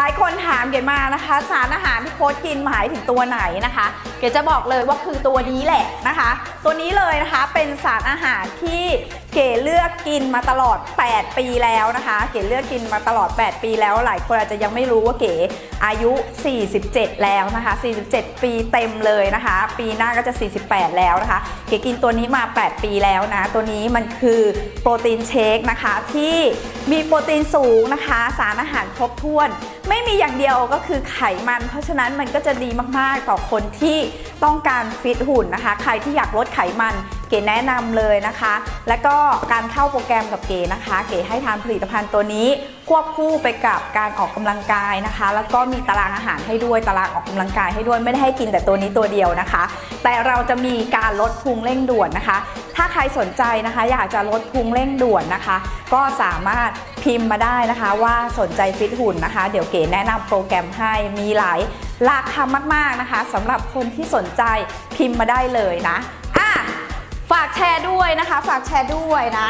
หลายคนถามเกดมานะคะ สารอาหารที่โค้ชกินหมายถึงตัวไหนนะคะ เกดจะบอกเลยว่าคือตัวนี้แหละนะคะ ตัวนี้เลยนะคะเป็นสารอาหารที่เก๋เลือกกินมาตลอด 8 ปีแล้วนะคะ เก๋เลือกกินมาตลอด 8 ปีแล้วหลายคนอาจจะยังไม่รู้ว่าเก๋อายุ 47 แล้วนะคะ 47 ปีเต็มเลยนะคะ ปีหน้าก็จะ 48 แล้วนะคะ เก๋กินตัวนี้มา 8 ปีแล้วนะ ตัวนี้มันคือโปรตีนเชคนะคะที่มีโปรตีนสูงนะคะ สารอาหารครบถ้วนไม่มีอย่างเดียวก็คือไขมัน เพราะฉะนั้นมันก็จะดีมากๆ ต่อคนที่ต้องการฟิตหุ่นนะคะ ใครที่อยากลดไขมัน เก๋แนะนำเลยนะคะ แล้วก็การเข้าโปรแกรมกับเก๋นะคะ เก๋ให้ทานผลิตภัณฑ์ตัวนี้ ควบคู่ไปกับการออกกำลังกายนะคะ แล้วก็มีตารางอาหารให้ด้วยตารางออกกำลังกายให้ด้วยไม่ได้ให้กินแต่ตัวนี้ตัวเดียวนะคะ แต่เราจะมีการลดพุงเร่งด่วนนะคะ ถ้าใครสนใจนะคะ อยากจะลดพุงเร่งด่วนนะคะ ก็สามารถพิมพ์มาได้นะคะว่าสนใจฟิตหุ่นนะคะ เดี๋ยวเก๋แนะนำโปรแกรมให้มีหลายหลาคำมากๆนะคะสำหรับคนที่สนใจพิมพ์มาได้เลยนะ ฝากแชร์ด้วยนะคะ ฝากแชร์ด้วยนะ